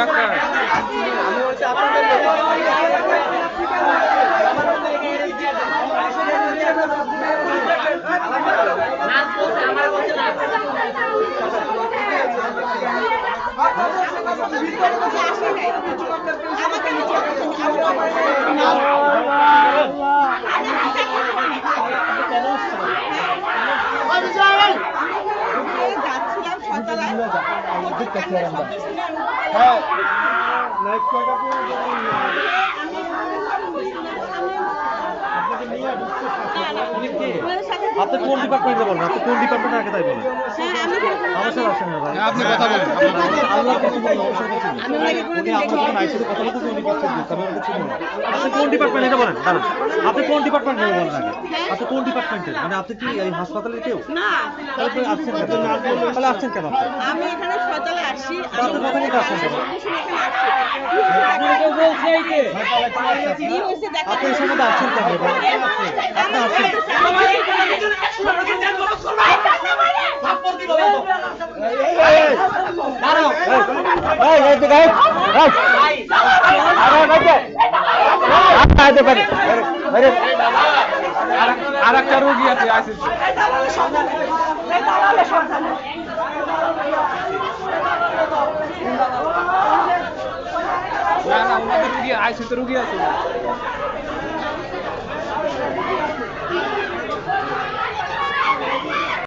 Doctor আমি বলছি আপনাদের লোক। হ্যাঁ নাইট কোয়ার্টার আপনি কোন ডিপার্টমেন্টে বলেন? আপনি কোন ডিপার্টমেন্টে আগে তাই বলেন? আমার সাথে আসেন না ভাই। আপনি কথা বলেন আল্লাহ কিছু বলুন অবশ্যই কিছু উনি আপনার যখন আইসিতে কথা বলতে উনি কিছু দিচ্ছে আমি ওনাকে চিনি আপনি কোন ডিপার্টমেন্ট এটা বলেন? দাঁড়ান। আপনি কোন ডিপার্টমেন্টে বলেন আগে? আপনি কোন ডিপার্টমেন্টের মানে আপনি কি এই হাসপাতালের কেউ? না। তাহলে আপনি আসছেন কেন? তাহলে আসছেন কেন আপনি? আমি এখানে সকালে আসি আপনি কথা নিতে আসছেন? কেন আর একটা রোগী আছে আইসিসি। आज तो रुक गया